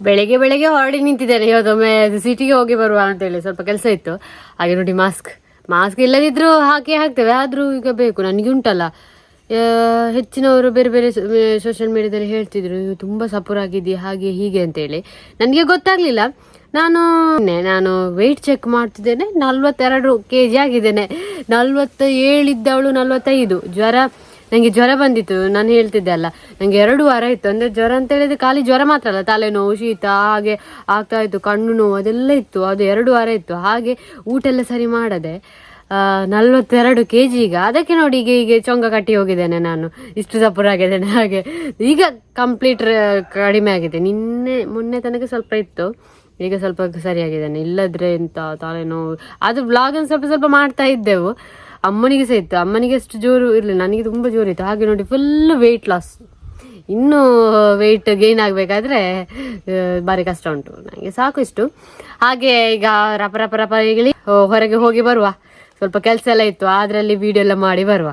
ಬೆಳಿಗ್ಗೆ ಬೆಳಿಗ್ಗೆ ಹೊರಡಿ ನಿಂತಿದ್ದೇನೆ ಇವತ್ತೊಮ್ಮೆ ಸಿಟಿಗೆ ಹೋಗಿ ಬರುವ ಅಂತೇಳಿ ಸ್ವಲ್ಪ ಕೆಲಸ ಇತ್ತು. ಹಾಗೆ ನೋಡಿ ಮಾಸ್ಕ್ ಮಾಸ್ಕ್ ಇಲ್ಲದಿದ್ರು ಹಾಕಿ ಹಾಕ್ತೇವೆ. ಆದರೂ ಈಗ ಬೇಕು. ನನಗೆ ಉಂಟಲ್ಲ. ಹೆಚ್ಚಿನವರು ಬೇರೆ ಬೇರೆ ಸೋಷಿಯಲ್ ಮೀಡಿಯಾದಲ್ಲಿ ಹೇಳ್ತಿದ್ರು ನೀವು ತುಂಬ ಸಪುರ ಆಗಿದೆಯಾ? ಹಾಗೆ ಹೀಗೆ ಅಂತೇಳಿ. ನನಗೆ ಗೊತ್ತಾಗ್ಲಿಲ್ಲ. ನಾನು ನಾನು ವೆಯ್ಟ್ ಚೆಕ್ ಮಾಡ್ತಿದ್ದೇನೆ. ನಲ್ವತ್ತೆರಡು ಕೆ ಜಿ ಆಗಿದ್ದೇನೆ. ನಲ್ವತ್ತ ಏಳಿದ್ದವಳು ನಲ್ವತ್ತೈದು. ಜ್ವರ ನನಗೆ ಜ್ವರ ಬಂದಿತ್ತು, ನಾನು ಹೇಳ್ತಿದ್ದೆ ಅಲ್ಲ. ನನಗೆ ಎರಡು ವಾರ ಇತ್ತು ಅಂದರೆ ಜ್ವರ ಅಂತ ಹೇಳಿದ್ರೆ ಖಾಲಿ ಜ್ವರ ಮಾತ್ರ ಅಲ್ಲ, ತಲೆನೋವು, ಶೀತ, ಹಾಗೆ ಆಗ್ತಾ ಇತ್ತು, ಕಣ್ಣು ನೋವು, ಅದೆಲ್ಲ ಇತ್ತು, ಅದು ಎರಡು ವಾರ ಇತ್ತು. ಹಾಗೆ ಊಟ ಎಲ್ಲ ಸರಿ ಮಾಡದೆ ನಲ್ವತ್ತೆರಡು ಕೆ ಜಿ ಈಗ. ಅದಕ್ಕೆ ನೋಡಿ ಈಗ ಹೀಗೆ ಚೊಂಗ ಕಟ್ಟಿ ಹೋಗಿದ್ದೇನೆ ನಾನು. ಇಷ್ಟು ಸಪುರ ಆಗಿದ್ದೇನೆ. ಹಾಗೆ ಈಗ ಕಂಪ್ಲೀಟ್ ಕಡಿಮೆ ಆಗಿದೆ. ನಿನ್ನೆ, ಮೊನ್ನೆ ತನಕ ಸ್ವಲ್ಪ ಇತ್ತು. ಈಗ ಸ್ವಲ್ಪ ಸರಿಯಾಗಿದ್ದೇನೆ. ಇಲ್ಲದ್ರೆ ಎಂತ ತಲೆನೋವು. ಅದು ಬ್ಲಾಗನ್ನು ಸ್ವಲ್ಪ ಸ್ವಲ್ಪ ಮಾಡ್ತಾ ಇದ್ದೆವು. ಅಮ್ಮನಿಗೆ ಸಹ ಇತ್ತು. ಅಮ್ಮನಿಗೆ ಅಷ್ಟು ಜೋರು ಇರಲಿಲ್ಲ. ನನಗೆ ತುಂಬ ಜೋರು ಇತ್ತು. ಹಾಗೆ ನೋಡಿ ಫುಲ್ ವೆಯ್ಟ್ ಲಾಸ್ ಇನ್ನೂ ವೆಯ್ಟ್ ಗೇನ್ ಆಗಬೇಕಾದ್ರೆ ಭಾರಿ ಕಷ್ಟ ಉಂಟು. ನನಗೆ ಸಾಕು ಇಷ್ಟು. ಹಾಗೆ ಈಗ ರಪ ರಪ ರಪ ಹೇಳಿ ಹೊರಗೆ ಹೋಗಿ ಬರುವ. ಸ್ವಲ್ಪ ಕೆಲಸ ಎಲ್ಲ ಇತ್ತು. ಅದರಲ್ಲಿ ವಿಡಿಯೋ ಎಲ್ಲ ಮಾಡಿ ಬರುವ.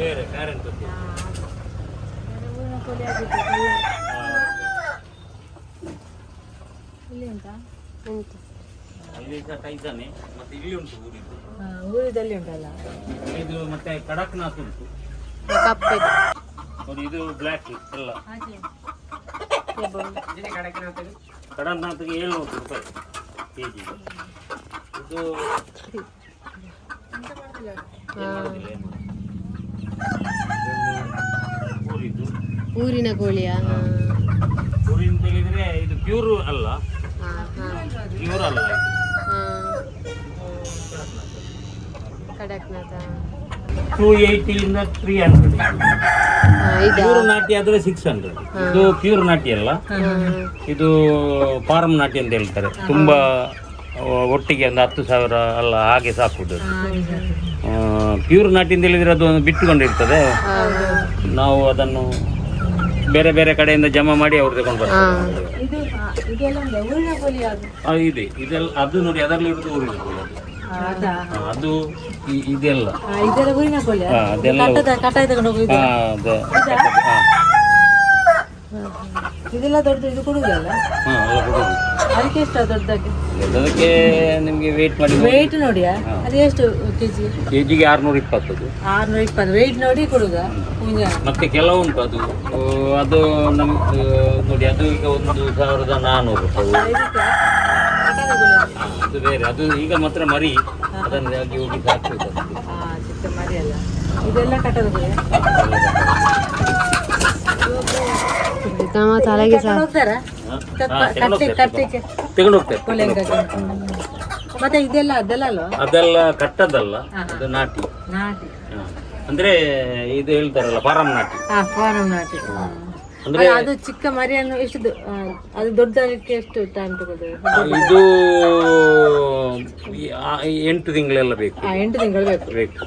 ಬೇರೆ ಕರೆಂಟ್ ಉಂಟು? ಅಲ್ಲಿ ಸಹ ಇದ್ದಾನೆ ಮತ್ತೆ ಇಲ್ಲಿ ಉಂಟು ಊರಿದ್ದು. ಊರಿದಲ್ಲಿ ಉಂಟಲ್ಲ? ಇದು ಮತ್ತೆ ಕಡಕ್ನಾಥ್ ಉಂಟು. ನೋಡಿ ಇದು ಬ್ಲ್ಯಾಕ್ ಎಲ್ಲ. ಕಡಕ್ನಾಥ್ಗೆ ಏಳ್ನೂರು ರೂಪಾಯಿ ಕೆ ಜಿ ಇದು ಏನ್ ಮಾಡುದಿಲ್ಲ, ಏನ್ ಮಾಡುದಿಲ್ಲ. ಇದೊಂದು ಊರಿದ್ದು ಊರಿನ ಕೋಳಿಯ ಹಾ. ಊರಿ ಅಂತ ಹೇಳಿದ್ರೆ ಇದು ಪ್ಯೂರ್ ಅಲ್ಲ. ಪ್ಯೂರ್ ಅಲ್ಲ ಕಡಕ್ನಾಥ. ಟೂ ಏಯ್ಟಿಯಿಂದ ತ್ರೀ ಹಂಡ್ರೆಡ್. ಪ್ಯೂರ್ ನಾಟಿ ಆದರೆ ಸಿಕ್ಸ್ ಹಂಡ್ರೆಡ್. ಇದು ಪ್ಯೂರ್ ನಾಟಿ ಅಲ್ಲ. ಇದು ಫಾರ್ಮ್ ನಾಟಿ ಅಂತ ಹೇಳ್ತಾರೆ. ತುಂಬಾ ಒಟ್ಟಿಗೆ ಒಂದು ಹತ್ತು ಸಾವಿರ ಅಲ್ಲ ಹಾಗೆ ಸಾಕುದು. ಪ್ಯೂರ್ ನಾಟಿ ಅಂತ ಹೇಳಿದ್ರೆ ಅದು ಒಂದು ಬಿಟ್ಟುಕೊಂಡಿರ್ತದೆ ನಾವು ಅದನ್ನು ಬೇರೆ ಬೇರೆ ಕಡೆಯಿಂದ ಜಮಾ ಮಾಡಿ ಅವ್ರು ತಗೊಂಡು ಬರ್ತಾರೆ. ಇದು ಇದೆಲ್ಲ ಅದು ನೋಡಿ ಅದರಲ್ಲಿ ಊರಿನ ಕೋಳಿ ಅದು. ಇದೆಲ್ಲ. ಅದೆಲ್ಲ ಇದೆಲ್ಲ ದೊಡ್ಡದು ಇದು ಕೊಡುದಲ್ಲ ಹಾ, ಎಲ್ಲ ಕೊಡುದು. ಅದಕ್ಕೆ ಎಷ್ಟು ದೊಡ್ಡದಾಗಿ? ಅದಕ್ಕೆ ನಿಮಗೆ ವೆಯ್ಟ್ ಮಾಡಿ ವೆಯ್ಟ್ ನೋಡಿಯಾ? ಅದು ಎಷ್ಟು ಕೆಜಿ ಕೆ ಜಿಗೆ ಆರುನೂರ ಇಪ್ಪತ್ತು ಆರ್ನೂರ ಇಪ್ಪತ್ತು. ವೆಯ್ಟ್ ನೋಡಿ ಕೊಡುದಾ? ಮುಂಜಾನೆ ಮತ್ತೆ ಕೆಲವುಂಟು ಅದು. ಆ, ಅದು ನಮ್ಗೆ ನೋಡಿ ಅದು ಈಗ ಒಂದು ಸಾವಿರದ ನಾನ್ನೂರು ರೂಪಾಯಿ ಇದಕ್ಕೆ ಅದು. ಬೇರೆ. ಅದು ಈಗ ಮಾತ್ರ ಮರಿ. ಅದನ್ನು ಆಗಿ ಹೋಗಿ ಸಾಕ್ಬೇಕು ಅದಕ್ಕೆ. ಆ, ಚಿಕ್ಕ ಮರಿ ಅಲ್ಲ. ಇದೆಲ್ಲ ಕಟ್ಟದ ನಮ್ಮ ತಲೆಗೆ ತಗೊಂಡು ಹೋಗ್ತಾರೆ. ಕೊಲೆಂಗಕ್ಕೆ ಮತ್ತೆ ಇದೆಲ್ಲ ಅದೆಲ್ಲ ಅಲ್ವಾ? ಅದೆಲ್ಲ ಕಟ್ಟದಲ್ಲ ಅದು ನಾಟಿ. ನಾಟಿ. ಅಂದ್ರೆ ಇದು ಹೇಳ್ತಾರಲ್ಲ ಫಾರಂ ನಾಟಿ. ಫಾರಂ ನಾಟಿ. ಅಂದ್ರೆ ಅದು ಚಿಕ್ಕ ಮರಿಯನ್ನು ಎಷ್ಟು ಅದು ದೊಡ್ಡದಕ್ಕೆ ಎಷ್ಟು ಟೈಮ್ ತಗೊಳ್ತದೆ? ಇದು ಎಂಟು ತಿಂಗಳೆಲ್ಲ ಬೇಕು. ಆ, ಎಂಟು ತಿಂಗಳು ಬೇಕು. ಬೇಕು.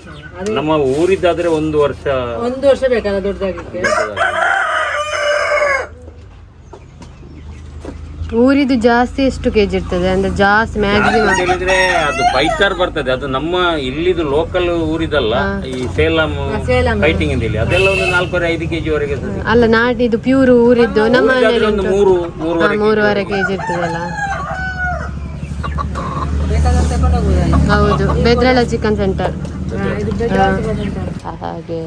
ನಮ್ಮ ಊರಿದ್ದಾದ್ರೆ ಒಂದು ವರ್ಷ ಒಂದು ವರ್ಷ ಬೇಕಲ್ಲ ದೊಡ್ಡದಾಗಲಿಕ್ಕೆ. ಊರಿದು ಜಾಸ್ತಿ ಎಷ್ಟು ಕೆಜಿ ಇರ್ತದೆ? ಅಂದ್ರೆ ಜಾಸ್ತಿ ಮ್ಯಾಕ್ಸಿಮಮ್ ಅಂತ ಹೇಳಿದ್ರೆ ಅದು ಫೈಟರ್ ಬರ್ತದೆ. ಅದು ನಮ್ಮ ಇಲ್ಲಿದು ಲೋಕಲ್ ಊರಿದಲ್ಲ ಈ ಸೇಲಂ ಸೇಲಂ. ಫೈಟಿಂಗ್ ಅಂತ ಇಲ್ಲಿ ಅದೆಲ್ಲ ಒಂದು ನಾಲ್ಕೂವರೆ ಐದು ಕೆಜಿ ವರೆಗೆ ಇರ್ತದೆ. ಅಲ್ಲ ನಾಟಿದು ಪ್ಯೂರ್ ಊರಿದ್ದು. ನಮ್ಮ ಒಂದು ಮೂರು ಮೂರುವರೆ ಮೂರುವರೆ ಕೆಜಿ ಇರ್ತದಲ್ಲ. ಬೇಕಾದ್ರೆ ತಗೊಂಡು ಹೋಗುದಲ್ಲ ಹೌದು ಬೆದ್ರಳ ಚಿಕನ್ ಸೆಂಟರ್ ಇದು ಹಾಗೆ.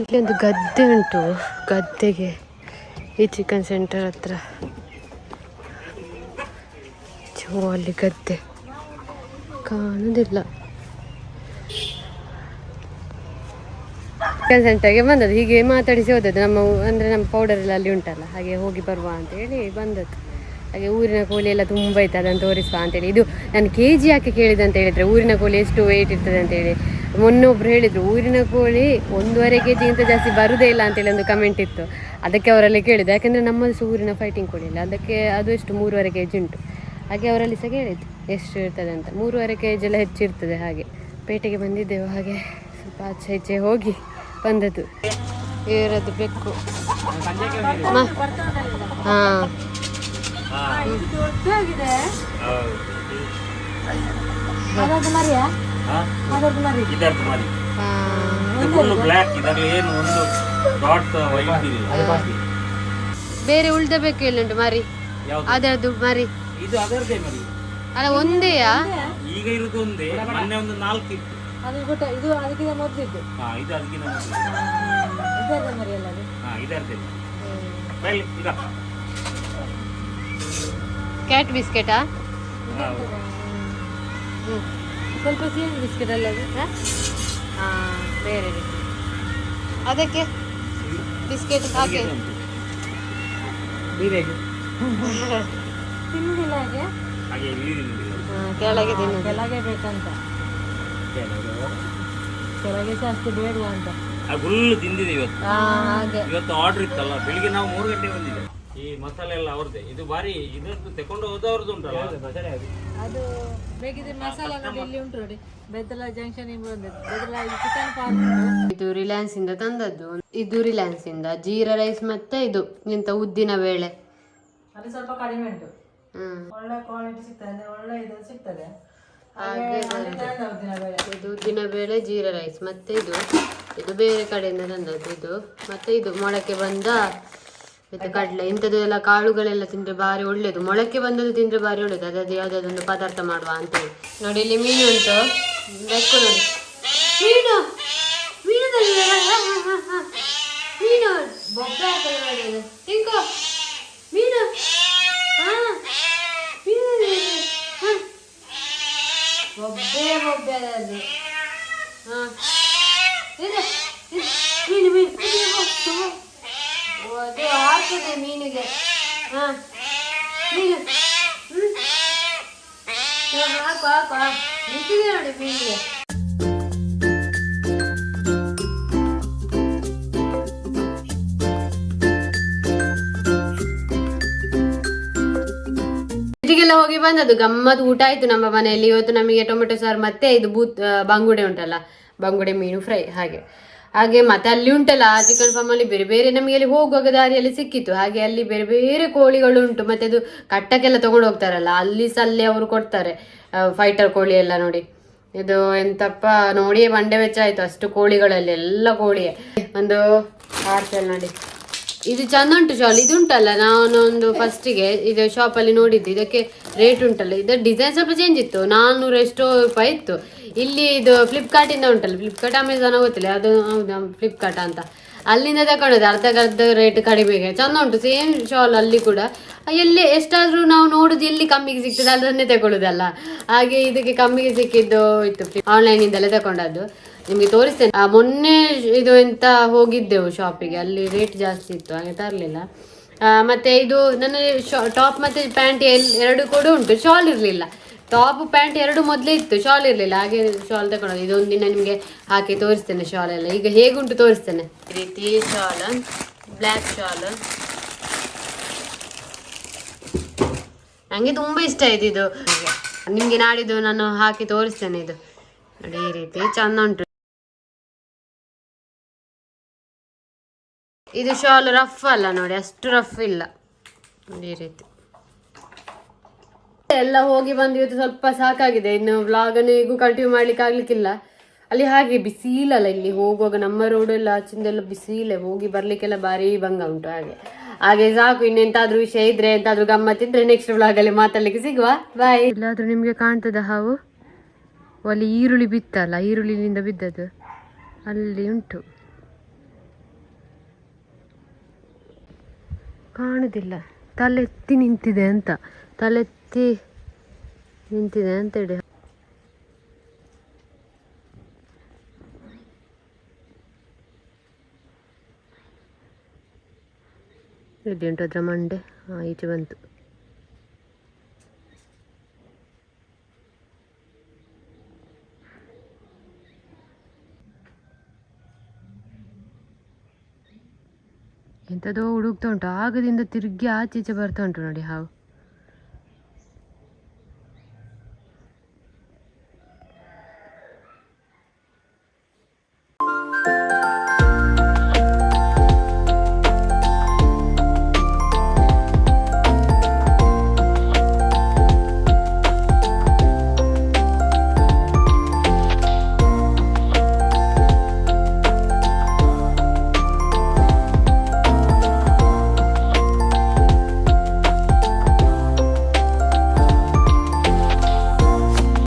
ಇಲ್ಲಿ ಒಂದು ಗದ್ದೆ ಉಂಟು, ಗದ್ದೆಗೆ, ಈ ಚಿಕನ್ ಸೆಂಟರ್ ಹತ್ರ. ಚೋ ಅಲ್ಲಿ ಗದ್ದೆ. ಕಾಣುದಿಲ್ಲ. ಚಿಕನ್ ಸೆಂಟರ್ಗೆ ಬಂದದ್ದು, ಹೀಗೆ ಮಾತಾಡಿಸಿ ಹೋದದ್ದು, ನಮ್ಮ ಅಂದರೆ ಅಂದ್ರೆ ನಮ್ಮ ಪೌಡರ್ ಎಲ್ಲ ಅಲ್ಲಿ ಉಂಟಲ್ಲ, ಹಾಗೆ ಹೋಗಿ ಬರುವ ಅಂತ ಹೇಳಿ ಬಂದದ್ದು. ಹಾಗೆ ಊರಿನ ಕೋಳಿ ಎಲ್ಲ ತುಂಬ ಇತ್ತು, ಅದನ್ನು ತೋರಿಸುವ ಅಂತೇಳಿ. ಇದು ನಾನು ಕೆ ಜಿ ಯಾಕೆ ಕೇಳಿದೆ ಅಂತ ಹೇಳಿದರೆ ಊರಿನ ಕೋಳಿ ಎಷ್ಟು ವೆಯ್ಟ್ ಇರ್ತದೆ ಅಂತೇಳಿ ಮೊನ್ನೆ ಒಬ್ರು ಹೇಳಿದ್ರು, ಊರಿನ ಕೋಳಿ ಒಂದೂವರೆ ಕೆ ಜಿಗಿಂತ ಜಾಸ್ತಿ ಬರುದೇ ಇಲ್ಲ ಅಂತೇಳಿ ಒಂದು ಕಮೆಂಟ್ ಇತ್ತು. ಅದಕ್ಕೆ ಅವರಲ್ಲಿ ಕೇಳಿದೆ ಯಾಕೆಂದರೆ ನಮ್ಮದು ಸಹ ಊರಿನ ಫೈಟಿಂಗ್ ಕೋಳಿ ಇಲ್ಲ, ಅದಕ್ಕೆ ಅದು ಎಷ್ಟು ಮೂರುವರೆ ಕೆ ಜಿ ಉಂಟು. ಹಾಗೆ ಅವರಲ್ಲಿ ಸಹ ಕೇಳಿದ್ದು, ಎಷ್ಟು ಇರ್ತದೆ ಅಂತ. ಮೂರುವರೆ ಕೆ ಜಿ ಎಲ್ಲ ಹೆಚ್ಚಿರ್ತದೆ ಹಾಗೆ. ಪೇಟೆಗೆ ಬಂದಿದ್ದೆವು, ಹಾಗೆ ಸ್ವಲ್ಪ ಆಚೆ ಈಚೆ ಹೋಗಿ ಬಂದದ್ದು. ಇವರದ್ದು ಬೆಕ್ಕು. ಹಾಂ. ಫುಲ್ ಬ್ಲ್ಯಾಕ್ ಇದರಲ್ಲಿ ಏನು ಒಂದು ಡಾಟ್ ವೈಟ್ ಬೇರೆ ಉಳ್ದ ಬೇಕು ಎಲ್ಲುಂಟು ಮರಿ? ಮಾರಿ ಅದರದ್ದು ಮಾರಿ. ಇದು ಮರಿ. ಅಲ್ಲ ಒಂದೇಯಾ? ಈಗ ಇರುದು ಒಂದೇ. ಮೊನ್ನೆ ಒಂದು ನಾಲ್ಕು ಇತ್ತು. ಅದು ಗೊತ್ತ ಇದು ಅದಕ್ಕಿಂತ ಮೊದಲಿದ್ದು. ಹಾ ಇದು ಅದಕ್ಕಿಂತ ಮೊದಲು. ಇದರ ಮರಿ ಅಲ್ಲ ಹಾ ಈಗ. ಕ್ಯಾಟ್ ಬಿಸ್ಕೆಟಾ ಹೌದು. ಸ್ವಲ್ಪ ಸಿಹಿ ಬಿಸ್ಕೆಟ್ ಅಲ್ಲ ಅದು? ಹಾಂ? ಬೇರೆ ಅದಕ್ಕೆ ಬಿಸ್ಕೆಟ್ ಹಾಕಿ ತಿನ್ನುದಿಲ್ಲ ಹಾಗೆ ಕೆಳಗೆ ತಿನ್ನು ಕೆಳಗೆ ಬೇಕಂತ. ಕೆಳಗೆ ಜಾಸ್ತಿ ಬೇಡುವ ಅಂತ. ಆ ಫುಲ್ ತಿಂದಿದೆ ಇವತ್ತು. ಹಾಗೆ. ಇವತ್ತು ಆರ್ಡರ್ ಇತ್ತಲ್ಲ ಬೆಳಿಗ್ಗೆ ನಾವು ಮೂರು ಗಂಟೆಗೆ ಬಂದಿದೆ ಈ ಮಸಾಲೆ ಎಲ್ಲ ಅವ್ರದ್ದೇ ಇದು ಬಾರಿ ಇದರದ್ದು ತಕೊಂಡು ಹೋದವ್ರದ್ದು ಉಂಟಲ್ಲ? ಅದು ಬೇಕಿದ್ರೆ ಮಸಾಲ ನೋಡಿ ಇಲ್ಲಿ ಉಂಟು ನೋಡಿ. Beddala junction Beddala chicken farm ಇದು ರಿಲಯನ್ಸ್ ಇಂದ ತಂದದ್ದು. ಇದು ರಿಲಯನ್ಸ್ ಇಂದ. ಜೀರಾ ರೈಸ್ ಮತ್ತೆ ಇದು. ಎಂತ ಉದ್ದಿನ ಬೇಳೆ. ಅದು ಸ್ವಲ್ಪ ಕಡಿಮೆ ಉಂಟು. ಹ್ಮ್. ಒಳ್ಳೆ ಕ್ವಾಲಿಟಿ ಸಿಗ್ತದೆ ಒಳ್ಳೆ ಇದು ಸಿಗ್ತದೆ. ಇದು ಉದ್ದಿನ ಬೇಳೆ ಜೀರಾ ರೈಸ್ ಮತ್ತೆ ಇದು. ಇದು ಬೇರೆ ಕಡೆಯಿಂದ ತಂದದ್ದು ಇದು. ಮತ್ತೆ ಇದು ಮೊಳಕೆ ಬಂದ ಇದು ಕಡಲೆ, ಇಂಥದ್ದು ಎಲ್ಲ ಕಾಳುಗಳೆಲ್ಲ ತಿಂದ್ರೆ ಭಾರಿ ಒಳ್ಳೇದು. ಮೊಳಕೆ ಬಂದದ್ದು ತಿಂದ್ರೆ ಭಾರಿ ಒಳ್ಳೇದು. ಅದಾದ ಯಾವುದಾದೊಂದು ಪದಾರ್ಥ ಮಾಡುವ ಅಂತೇಳಿ ನೋಡಿ, ಇಲ್ಲಿ ಮೀನು ಉಂಟು. ಬೆಕ್ಕು ನೋಡಿ. ಮೀನು! ಮೀನು! ಹ. ಮೀನು ಬೊಬ್ಬೆ. ಬೊಬ್ಬೆ ಹಾ ಇದೆ, ಇದೆ. ಮೀನು ಮೀನು ಇದೆ, ಹೋಗ್ತು. ಓ, ಅದು ಹಾಕ್ತದೆ ಮೀನಿಗೆ ಹಾ ಮೀನು ಹ್ಮ್ ಹಾ, ಹಾಕು ಹಾಕು ಹಾಕು. ನಿಂತಿದೆ ನೋಡಿ ಸಿಟಿಗೆಲ್ಲ ಹೋಗಿ ಬಂದದ್ದು, ಗಮ್ಮತ್ ಊಟ ಆಯ್ತು ನಮ್ಮ ಮನೆಯಲ್ಲಿ. ಇವತ್ತು ನಮಗೆ ಟೊಮೆಟೊ ಸಾರು ಮತ್ತೆ ಇದು ಬೂತ್ ಬಂಗುಡೆ ಉಂಟಲ್ಲ. ಬಂಗುಡೆ ಮೀನು ಫ್ರೈ, ಹಾಗೆ. ಹಾಗೆ ಮತ್ತೆ ಅಲ್ಲಿ ಉಂಟಲ್ಲ ಆ ಚಿಕನ್ ಫಾರ್ಮ್ ಅಲ್ಲಿ ಬೇರೆ ಬೇರೆ ನಮಗೆ ಅಲ್ಲಿ ಹೋಗುವಾಗ ದಾರಿಯಲ್ಲಿ ಸಿಕ್ಕಿತ್ತು. ಹಾಗೆ ಅಲ್ಲಿ ಬೇರೆ ಬೇರೆ ಕೋಳಿಗಳು ಉಂಟು. ಮತ್ತೆ ಅದು ಕಟ್ಟಕ್ಕೆಲ್ಲ ತಗೊಂಡು ಹೋಗ್ತಾರಲ್ಲ, ಅಲ್ಲಿ ಸಹ ಅವರು ಕೊಡ್ತಾರೆ ಫೈಟರ್ ಕೋಳಿ ಎಲ್ಲ ನೋಡಿ. ಇದು ಎಂತಪ್ಪ, ನೋಡಿಯೇ ಬಂಡೆ ವೆಚ್ಚ ಆಯ್ತು. ಅಷ್ಟು ಕೋಳಿಗಳಲ್ಲಿ ಎಲ್ಲ ಕೋಳಿಯೇ. ಒಂದು ಪಾರ್ಸೆಲ್ ನೋಡಿ. ಇದು ಚಂದ ಉಂಟು ಶಾಲ್ ಇದು ಉಂಟಲ್ಲ ನಾನು ಒಂದು ಫಸ್ಟಿಗೆ ಇದು ಶಾಪಲ್ಲಿ ನೋಡಿದ್ದು, ಇದಕ್ಕೆ ರೇಟ್ ಉಂಟಲ್ಲ, ಇದು ಡಿಸೈನ್ ಸ್ವಲ್ಪ ಚೇಂಜ್ ಇತ್ತು ನಾನ್ನೂರ ಎಷ್ಟೋ ರೂಪಾಯಿ ಇತ್ತು. ಇಲ್ಲಿ ಇದು ಫ್ಲಿಪ್ಕಾರ್ಟಿಂದ ಉಂಟಲ್ಲ ಫ್ಲಿಪ್ಕಾರ್ಟ್ ಅಮೆಝಾನ್ ಗೊತ್ತಿಲ್ಲ, ಅದು ಹೌದು ಫ್ಲಿಪ್ಕಾರ್ಟ್ ಅಂತ. ಅಲ್ಲಿಂದ ತಗೊಂಡದ್ದು ಅರ್ಧಕ್ಕರ್ಧ ರೇಟ್ ಕಡಿಮೆಗೆ ಚಂದ ಉಂಟು ಸೇಮ್ ಶಾಲ್ ಅಲ್ಲಿ ಕೂಡ. ಎಲ್ಲಿ ಎಷ್ಟಾದ್ರೂ ನಾವು ನೋಡುದು ಎಲ್ಲಿ ಕಮ್ಮಿಗೆ ಸಿಗ್ತದೆ ಅದನ್ನೇ ತಗೊಳ್ಳುದಲ್ಲ ಹಾಗೆ ಇದಕ್ಕೆ ಕಮ್ಮಿಗೆ ಸಿಕ್ಕಿದ್ದು ಇತ್ತು ಆನ್ಲೈನ್ ಇಂದಲೇ ತಗೊಂಡದ್ದು ನಿಮಗೆ ತೋರಿಸ್ತೇನೆ. ಮೊನ್ನೆ ಇದು ಎಂತ ಹೋಗಿದ್ದೆವು ಶಾಪಿಗೆ ಅಲ್ಲಿ ರೇಟ್ ಜಾಸ್ತಿ ಇತ್ತು ಹಾಗೆ ತರಲಿಲ್ಲ. ಮತ್ತೆ ಇದು ನನ್ನ ಟಾಪ್ ಮತ್ತೆ ಪ್ಯಾಂಟ್ ಎರಡು ಕೂಡ ಉಂಟು ಶಾಲ್ ಇರಲಿಲ್ಲ. ಟಾಪ್ ಪ್ಯಾಂಟ್ ಎರಡು ಮೊದಲೇ ಇತ್ತು ಶಾಲ್ ಇರಲಿಲ್ಲ ಹಾಗೆ ಶಾಲ್ ತಗೊಂಡು ಇದೊಂದು ದಿನ ನಿಮಗೆ ಹಾಕಿ ತೋರಿಸ್ತೇನೆ ಶಾಲ್ ಎಲ್ಲ. ಈಗ ಹೇಗುಂಟು ತೋರಿಸ್ತೇನೆ? ಈ ರೀತಿ ಶಾಲ್ ಬ್ಲ್ಯಾಕ್ ಶಾಲ್ ನನಗೆ ತುಂಬಾ ಇಷ್ಟ ಆಯ್ತು ಇದು. ನಿಮಗೆ ನಾಡಿದ್ದು ನಾನು ಹಾಕಿ ತೋರಿಸ್ತೇನೆ ಇದು. ನೋಡಿ ಈ ರೀತಿ ಚಂದ ಉಂಟು. ಇದು ಶಾಲ್ ರಫ್ ಅಲ್ಲ ನೋಡಿ, ಅಷ್ಟು ರಫ್ ಇಲ್ಲ. ಈ ರೀತಿ. ಎಲ್ಲ ಹೋಗಿ ಬಂದು ಇವತ್ತು ಸ್ವಲ್ಪ ಸಾಕಾಗಿದೆ. ಇನ್ನು ವ್ಲಾಗನ್ನು ಹೇಗೂ ಕಂಟಿನ್ಯೂ ಮಾಡ್ಲಿಕ್ಕೆ ಆಗ್ಲಿಕ್ಕಿಲ್ಲ. ಅಲ್ಲಿ ಹಾಗೆ ಬಿಸಿಲಲ್ಲ ಇಲ್ಲಿ ಹೋಗುವಾಗ. ನಮ್ಮ ರೋಡ್ ಎಲ್ಲ ಆಚಿಂದೆಲ್ಲ ಬಿಸಿಲೆ ಹೋಗಿ ಬರ್ಲಿಕ್ಕೆಲ್ಲ ಭಾರಿ ಭಂಗ ಉಂಟು ಹಾಗೆ. ಹಾಗೆ ಸಾಕು, ಇನ್ನೆಂತಾದ್ರೂ ವಿಷಯ ಇದ್ರೆ, ಎಂತಾದ್ರೂ ಗಮ್ಮತ್ತಿದ್ರೆ ನೆಕ್ಸ್ಟ್ ವ್ಲಾಗಲ್ಲಿ ಮಾತಾಡ್ಲಿಕ್ಕೆ ಸಿಗುವ. ಬಾಯ್ ಎಲ್ಲಾದ್ರೂ ನಿಮ್ಗೆ ಕಾಣ್ತದ ಹಾವು? ಅಲ್ಲಿ ಈರುಳ್ಳಿ ಬಿತ್ತಲ್ಲ ಈರುಳ್ಳಿನಿಂದ ಬಿದ್ದದ್ದು? ಅಲ್ಲಿ ಉಂಟು. ಕಾಣುದಿಲ್ಲ. ತಲೆತ್ತಿ ನಿಂತಿದೆ ಅಂತ. ತಲೆತ್ತಿ ನಿಂತಿದೆ ಅಂತೇಳಿ ಎಲ್ಲಿ ಉಂಟು ಅದ್ರ ಮಂಡೆ ಹಾಂ ಈಚೆ ಬಂತು. ಎಂಥದೋ ಹುಡುಕ್ತಾ ಉಂಟು. ಆಗದಿಂದ ತಿರುಗಿ ಆಚೆ ಈಚೆ ಬರ್ತಾ ಉಂಟು ನೋಡಿ ಹಾವು.